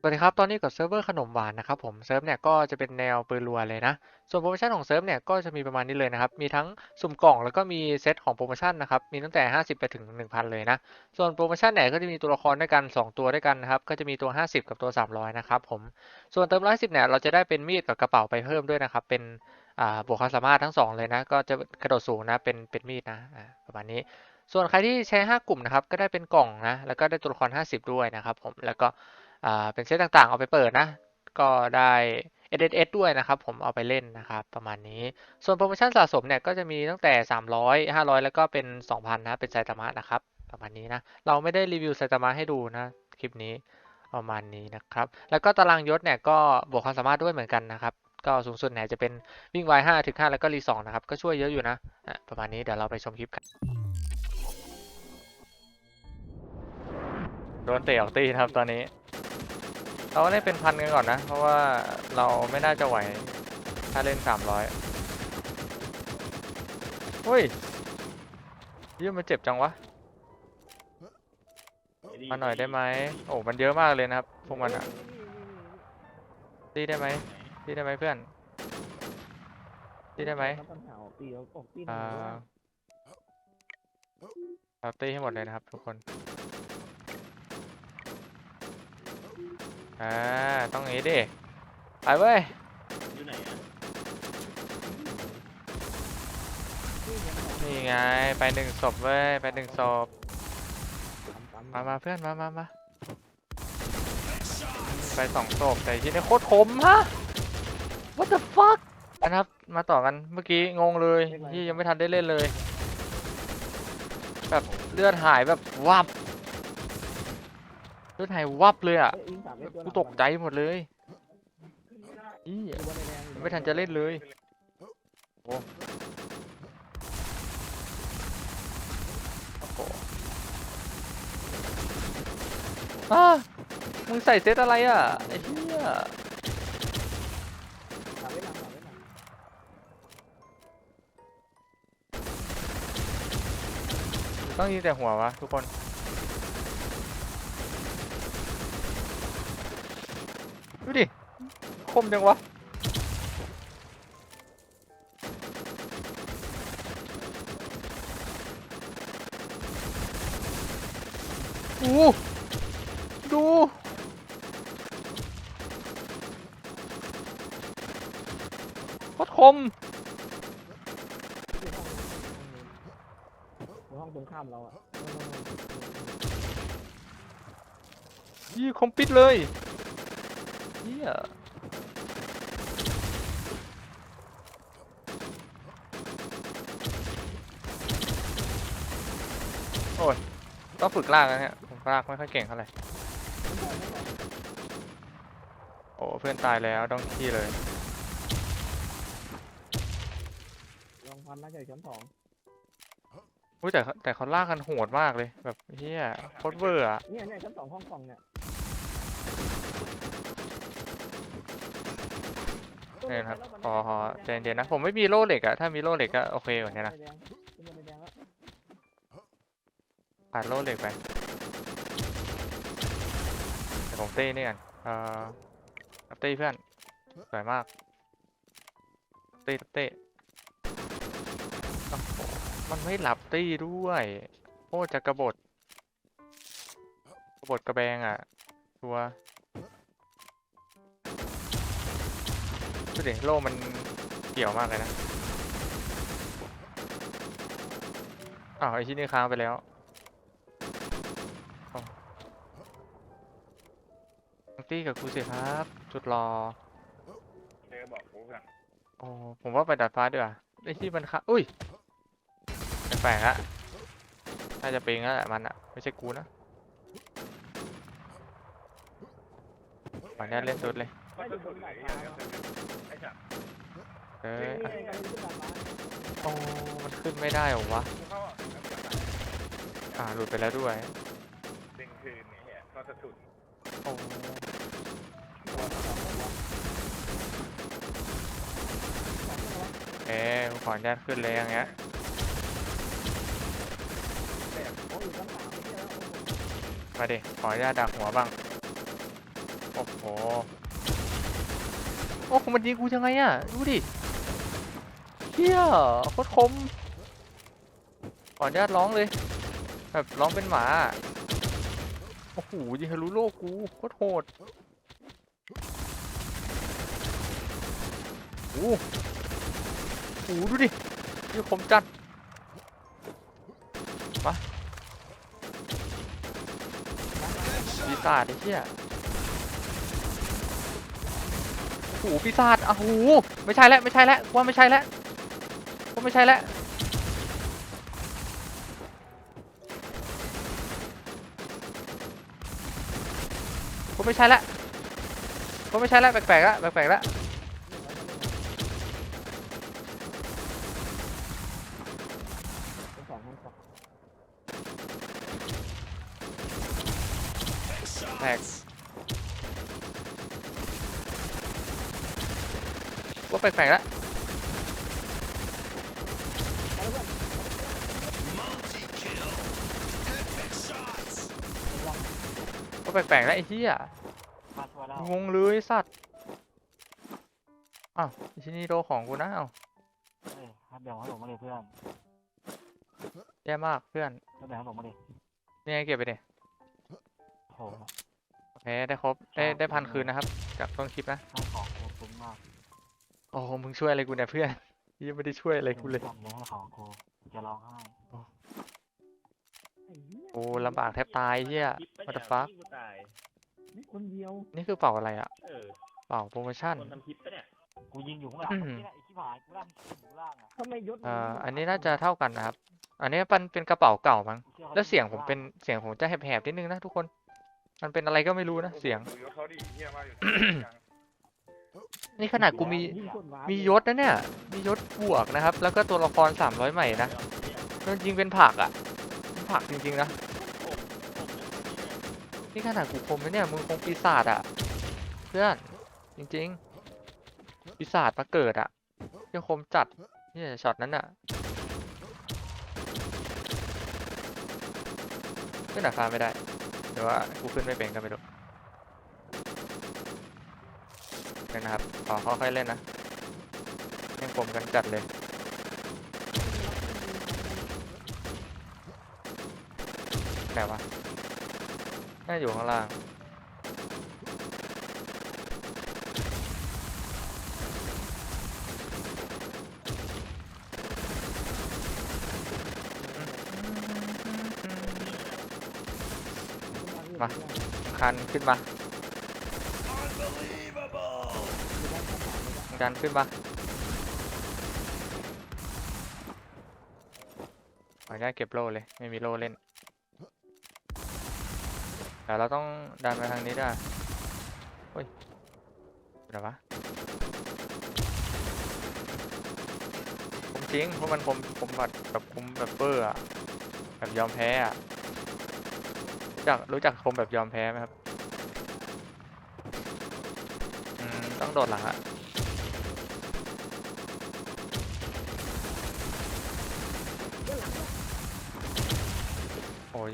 สวัสดีครับ ตอนนี้กับเซิร์ฟเวอร์ขนมหวานนะครับผมเซิร์ฟเนี่ยก็จะเป็นแนวปืนรัวเลยนะ ส่วนโปรโมชั่นของเซิร์ฟเนี่ยก็จะมีประมาณนี้เลยนะครับ มีทั้งสุ่มกล่องแล้วก็มีเซตของโปรโมชั่นนะครับ มีตั้งแต่ 50 ไปถึง 1,000 เลยนะ ส่วนโปรโมชั่นเนี่ยก็จะมีตัวละครด้วยกัน 2 ตัวด้วยกันนะครับ ก็จะมีตัว 50 กับตัว 300 นะครับผม ส่วนเติม110เนี่ยเราจะได้เป็นมีดกับกระเป๋าไปเพิ่มด้วยนะครับ เป็นบวกความสามารถทั้งสองเลยนะ ก็จะกระโดดสูงนะ เป็นเป็นมีดนะประมาณนี้ ส่วนใครที่ใช้5กลุ่มนะครับ ก็ได้เป็นกล่องนะ แล้วก็ได้ตัวละคร 50 ด้วยนะครับผม แล้วก็ เป็นเซตต่างๆ เอาไปเปิดนะ ก็ได้ SSS ด้วยนะครับผมเอาไปเล่นนะครับประมาณนี้ ส่วนโปรโมชั่นสะสมเนี่ยก็จะมีตั้งแต่ 300 500 แล้วก็เป็น 2,000 นะ เป็นไซตามะนะครับ ประมาณนี้นะ เราไม่ได้รีวิวไซตามะให้ดูนะ คลิปนี้ประมาณนี้นะครับ แล้วก็ตารางยศเนี่ยก็บวกความสามารถด้วยเหมือนกันนะครับ ก็สูงสุดเนี่ยจะเป็นวิ่งไว5ถึง5แล้วก็รี2นะครับ ก็ช่วยเยอะอยู่นะ ประมาณนี้เดี๋ยวเราไปชมคลิปกันโดนเตะออกตีนะครับตอนนี้ เราเล่นเป็นพันกันก่อนนะ เพราะว่าเราไม่น่าจะไหว ถ้าเล่นสามร้อยเฮ้ยเยี่ยมมันเจ็บจังวะ มาหน่อยได้ไหมโอ้ มันเยอะมากเลยนะครับ พวกมันอะตีได้ไหมตีได้ไหมเพื่อนตีได้ไหมปัญหาออกตีออกตีอ่าเราตีให้หมดเลยนะครับทุกคน อ่าต้องอย่างนี้ดิไปเว้ยอยู่ไหนอะนี่ไงไปหนึ่งศพเว้ยไปหนึ่งศพมามาเพื่อนมามามาไปสองศพแต่ที่นี่โคตรคมฮะ what the fuck นะครับมาต่อกันเมื่อกี้งงเลยที่ยังไม่ทันได้เล่นเลย แบบเลือดหายแบบวับเลือดหายวับเลยอะ กูตกใจหมดเลยอียังไม่ทันจะเล่นเลย โอ้โหอ้ามึงใส่เซตอะไรอะ ไอ้เหี้ยต้องยิงแต่หัววะทุกคน ดูดิ ค มจังวะดูดู โคตรคม ห้องตรงข้ามเราอะยี่คมปิดเลยเฮีย โอ้ยต้องฝึกลากนะฮะผมลากไม่ค่อยเก่งเท่าไหร่โอ้เพื่อนตายแล้วต้องขี้เลยลองพันน่าจะอยู่ชั้นสองอุ้ยแต่เขาแต่เขาลากกันโหดมากเลยแบบเฮียโคตรเวอร์อะเนี่ยเนี่ยชั้นสองห้องกล่องเนี่ย เนี่ยนะครับขอขอใจเย็นๆนะ ผมไม่มีโล่เหล็กอะถ้ามีโล่เหล็กก็โอเคกว่านี้นะขาดโล่เหล็กไปแต่ผมตีนี่กันเอ่อรับตีเพื่อนสวยมากตีรับตีโอ้โหมันไม่หลับตีด้วยโอ้จะกระบดกระบดกระแบงอะ ตัว ดูดิโล่มันเกี่ยวมากเลยนะอ้าวไอที่นี่ค้างไปแล้วตี้กับกูสิครับ จุดรอเธอบอกกูกันโอ้ผมว่าไปดัดฟ้าดีกว่าไอ้ที่มันค่ะอุ้ยแปลกๆอะน่าจะเป็นแล้วแหละมันอะไม่ใช่กูนะขออนุญาตเล่นสุดเลย ก็จะสุดเลยไอ้สัตว์เอ้ยอะโอ้มันขึ้นไม่ได้เหรอวะ เข้าอ่าหลุดไปแล้วด้วย ดึงคืนเนี่ยเฮียก็จะสุดโอ้เอ๊ะขออนุญาตขึ้นเลยอย่างเงี้ยมาดิ ขออนุญาตดักหัวบ้าง โอ้โอ้ โอ้มันยิงกูยังไงอะ ดูดิเฮียโคตรคมขออนญาตร้องเลย แบบร้องเป็นหมา โอ้โหยิงทะลุโลกกูโคตรโหดโอ้โหดูดิยี่คมจัดมาปีศาจไอ้เหี้ย โอ้โหปีศาอ้าวโหไม่ใช่แล้วไม่ใช่แล้วว่าไม่ใช่แล้วว่าไม่ใช่แล้วว่าไม่ใช่แล้วว่าไม่ใช่แล้วแปลกๆแล้วแปลกๆล้วชั้นสองห้องสองแปลกว่าแปลกๆแล้วก็แปลกๆแล้วไอ้เหี้ยมาชัวร์แล้วงงเลยไอ้สัตว์อ้าวไอ้ชินี่โดของกูนะอ้าวเฮ้ยให้แบ่งให้ผมมาเลยเพื่อนแย่มากเพื่อนให้แบ่งให้ผมมาเลยนี่ไงเก็บไปดิโหโอเคได้ครบได้ได้พันคืนนะครับจากต้นคลิปนะให้ของกูคุ้มมาก โอ้โหมึงช่วยอะไรกูเนี่ยเพื่อนยังไม่ได้ช่วยอะไรกูเลยจัดเลยให้ของกูจะร้องไห้โอ้ลำบากแทบตายเหี้ย what the fuck นี่คนเดียว นี่คือเป่าอะไรอะเออเป่าโปรโมชั่นคนทำคลิปปะเนี่ยกูยิงอยู่ข้างหลังอืมนี่แหละไอ้ที่ผายกูล่างอยู่ล่างอะทำไมยศอ่าอันนี้น่าจะเท่ากันนะครับ อันนี้เป็นเป็นกระเป๋าเก่ามั้ง แล้วเสียงผมเป็นเสียงผมจะแหบๆนิดนึงนะทุกคน มันเป็นอะไรก็ไม่รู้นะเสียง นี่ขนาดกูมีมียศนะเนี่ย มียศบวกนะครับ แล้วก็ตัวละครสามร้อยใหม่นะมันยิงเป็นผักอะเป็นผักจริงๆนะนี่ขนาดกูคมนะเนี่ยมึงคงปีศาจอะเพื่อนจริงๆปีศาจมาเกิดอะยังคมจัดเนี่ยช็อตนั้นอะขึ้นราคาไม่ได้หรือว่ากูขึ้นไม่เป็นก็ไม่รู้เดี๋ยว นะครับขอค่อยๆเล่นนะยังคมกันจัดเลยแต่ว่าน่าอยู่ข้างล่างมาคันขึ้นมา ดันขึ้นมาขออนุญาตเก็บโล่เลย ไม่มีโล่เล่นแต่เราต้องดันไปทางนี้ด้วยเฮ้ยเดี๋ยววะผมจริงเพราะมันผมผมแบบแบบคุมแบบเบอร์อะแบบยอมแพ้อะรู้จักรู้จักคมแบบยอมแพ้ไหมครับ อืม ต้องโดดหลังอะ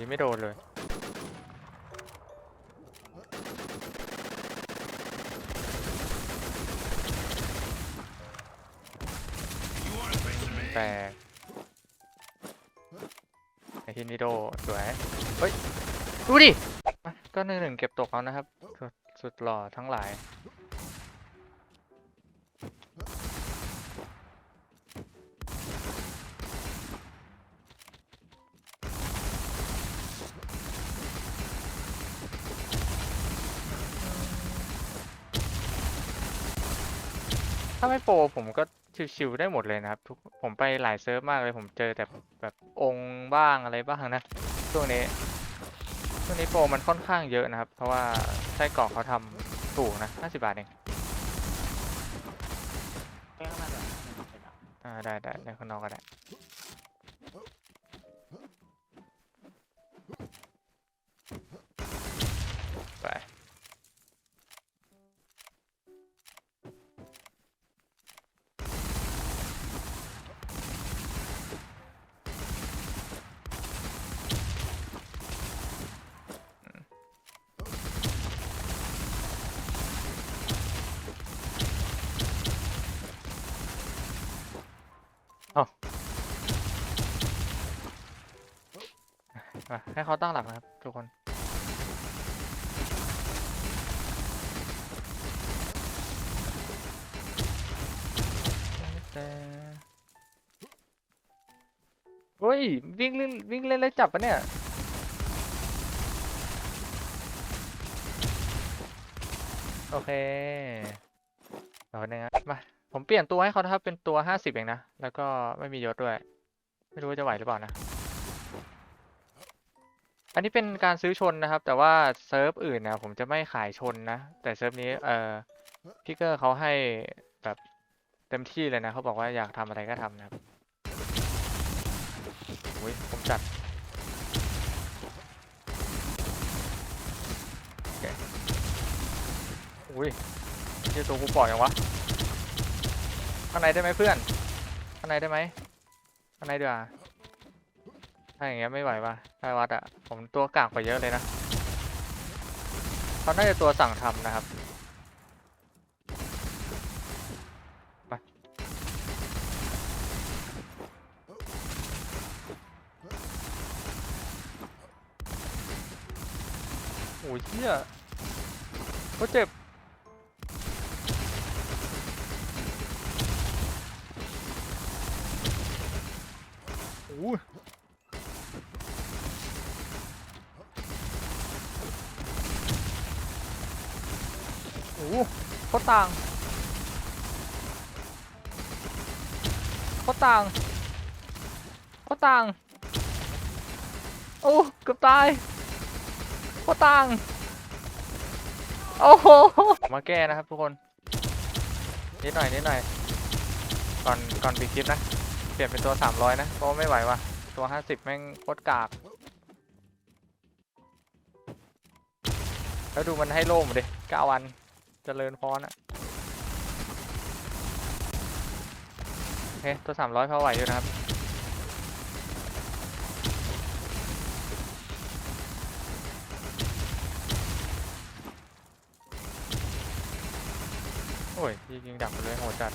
ยังไม่โดนเลย แตกไอที่นิโดสวย เฮ้ย ดูดิ ก็หนึ่งหนึ่งเก็บตกแล้วนะครับ สุดหล่อทั้งหลายาไม่โปรผมก็ชิวๆได้หมดเลยนะครับทุกผมไปหลายเซิร์ฟมากเลยผมเจอแต่แบบองค์บ้างอะไรบ้างนะช่วงนี้ช่วงนี้โปรมันค่อนข้างเยอะนะครับ เพราะว่าไส้กรอกเขาทำถูกนะ50บาทเองแค่ข้างหน้าก่อนอ่าได้ได้ในข้างนอกก็ได้ มาให้เขาตั้งหลักนะครับทุกคนแต่เฮ้ยวิ่งเล่นวิ่งเล่นแล้วจับปะเนี่ยโอเคเดี๋ยวนึงนะมาผมเปลี่ยนตัวให้เขานะครับเป็นตัวห้าสิบเองนะ แล้วก็ไม่มียศด้วย ไม่รู้ว่าจะไหวหรือเปล่านะ อันนี้เป็นการซื้อชนนะครับ แต่ว่าเซิร์ฟอื่นนะผมจะไม่ขายชนนะ แต่เซิร์ฟนี้เอ่อพิกเกอร์เขาให้แบบเต็มที่เลยนะเขาบอกว่าอยากทำอะไรก็ทำนะครับอุ้ยผมจัดโอเคอุ้ยเหียตัวกูปล่อยยังวะ ข้างในได้ไหมเพื่อน ข้างในได้ไหมข้างในดีกว่า ถ้าอย่างเงี้ยไม่ไหวว่ะถ้าวัดอะผมตัวกากกว่าเยอะเลยนะเขาน่าจะตัวสั่งทำนะครับไปโอ้ยเหี้ยเขาเจ็บ โอ้ย โอ้โหโคตรต่างโคตรต่างโคตรต่าง โอ้เกือบตายโคตรต่าง โอ้โห มาแก้นะครับทุกคน นิดหน่อยนิดหน่อย ก่อนก่อนปิดคลิปนะ เปลี่ยนเป็นตัว 300 นะ เพราะไม่ไหวว่ะ ตัว 50 แม่งโคตรกาก แล้วดูมันให้โล่มดิ9วัน เจริญพรอะโอเคตัวสามร้อยพอไหวอยู่นะครับโอ้ยยิงยิงดักไปเลยโหดจัด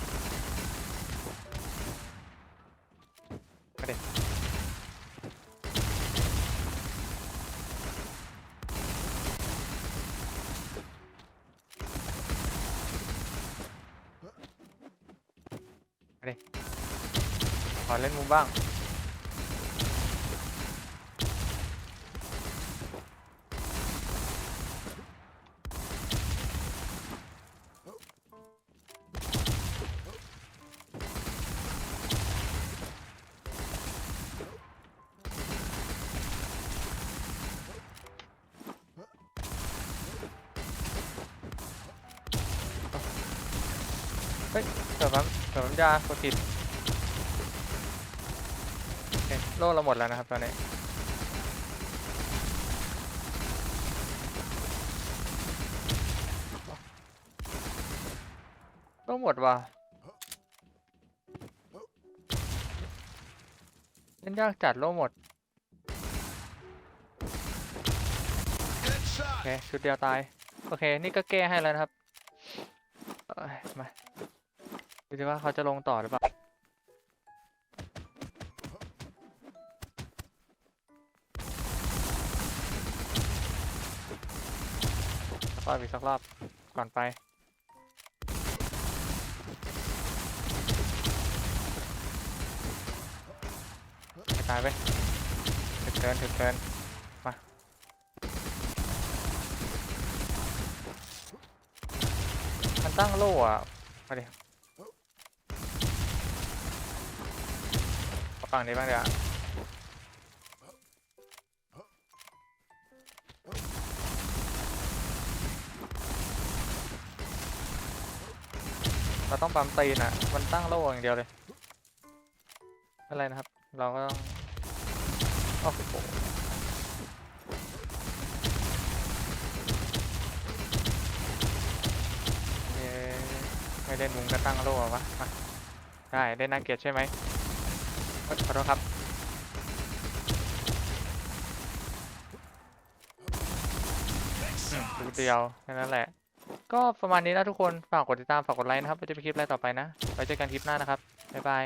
เล่นมุมบ้าง เฮ้ยเดี๋ยวผมเดี๋ยวผมจะกดผิด โล่เราหมดแล้วนะครับตอนนี้โล่หมดว่ะเล่นยากจัดโล่หมด โอเค ชุดเดียวตาย โอเค นี่ก็แก้ให้แล้วนะครับ มาดูสิว่าเขาจะลงต่อหรือเปล่า รอบอีกสักรอบ ก่อนไป ตายไปถึกเกินถึกเกินมามันตั้งโล่อะมาดิฝั่งนี้บ้างเดี๋ยว ต้องปั๊มตีนอะมันตั้งโล่อย่างเดียวเลยไม่ไรนะครับ เราก็ต้องโอ้โหเย้ไม่เล่นมุมก็ตั้งโล่อวะมาได้ได้น่าเกลียดใช่ไหมขอโทษครับดูเดียวแค่นั้นแหละ ก็ประมาณนี้นะทุกคน ฝากกดติดตาม ฝากกดไลค์นะครับไว้จะไปคลิปอะไรต่อไปนะ ไว้เจอกันคลิปหน้านะครับ บ๊ายบาย